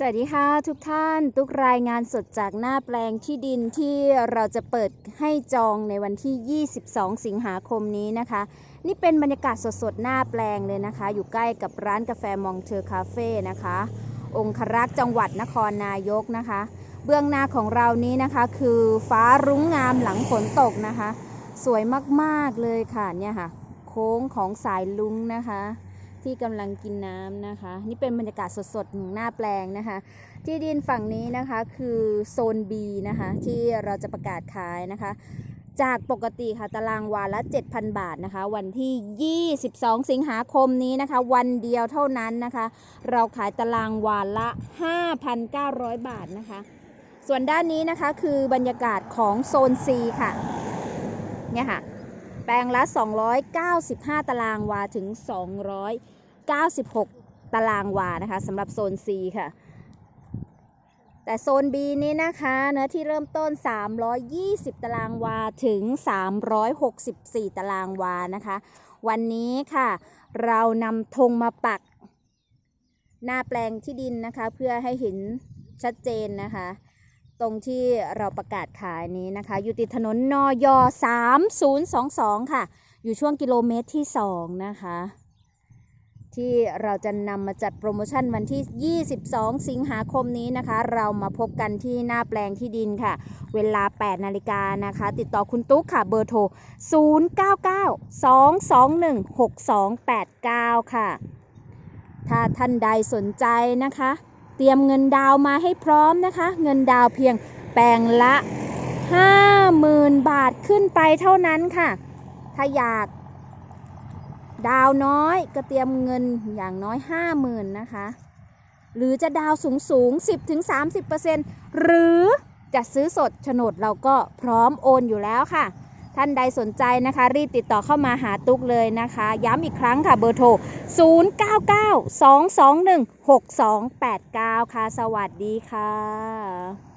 สวัสดีค่ะทุกท่านตุกรายงานสดจากหน้าแปลงที่ดินที่เราจะเปิดให้จองในวันที่ 22 สิงหาคมนี้นะคะ นี่เป็นบรรยากาศสดๆ หน้าแปลงเลยนะคะ อยู่ใกล้กับร้านกาแฟมองเทอร์คาเฟ่นะคะ องครักษ์จังหวัดนครนายกนะคะ เบื้องหน้าของเรานี้นะคะคือฟ้ารุ้งงามหลังฝนตกนะคะ สวยมากๆเลยค่ะเนี่ยค่ะ โค้งของสายลุงนะคะ ที่กำลังกินน้ำนะคะ นี่เป็นบรรยากาศสดๆของหน้าแปลงนะคะ ที่ดินฝั่งนี้นะคะคือโซน B นะคะ ที่เราจะประกาศขายนะคะ จากปกติค่ะตารางวาละ 7,000 บาทนะคะ วันที่ 22 สิงหาคมนี้นะคะ วันเดียวเท่านั้นนะคะ เราขายตารางวาละ 5,900 บาทนะคะ ส่วนด้านนี้นะคะคือบรรยากาศของโซน C ค่ะเนี่ยค่ะแปลงละ 295 ตารางวาถึง 96 ตารางวานะคะสำหรับโซน C ค่ะ แต่โซน B นี้นะคะเนื้อที่เริ่มต้น 320 ตารางวาถึง 364 ตารางวานะคะ วันนี้ค่ะ เรานำธงมาปัก หน้าแปลงที่ดินนะคะ เพื่อให้เห็นชัดเจนนะคะ ตรงที่เราประกาศขายนี้นะคะ อยู่ติดถนนนอย3022 ค่ะ อยู่ช่วงกิโลเมตรที่ 2 นะคะ ที่เราจะนำมาจัดโปรโมชั่นวันที่ 22 สิงหาคมนี้นะคะ เรามาพบกันที่หน้าแปลงที่ดินค่ะ เวลา 8 นาฬิกานะคะ ติดต่อคุณตุ๊กค่ะ เบอร์โทร 0992216289 ค่ะ ถ้าท่านใดสนใจนะคะ เตรียมเงินดาวมาให้พร้อมนะคะ เงินดาวเพียงแปลงละ 50,000 บาทขึ้นไปเท่านั้นค่ะ ถ้าอยาก ดาวน้อยก็เตรียมเงินอย่างน้อย 50,000นะคะ หรือจะดาวสูงสูง 10-30%หรือจะซื้อสดโฉนดเราก็พร้อมโอนอยู่แล้วค่ะ ท่านใดสนใจนะคะ รีบติดต่อเข้ามาหาตุ๊กเลยนะคะ ย้ำอีกครั้งค่ะเบอร์โทร 0992216289 ค่ะ สวัสดีค่ะ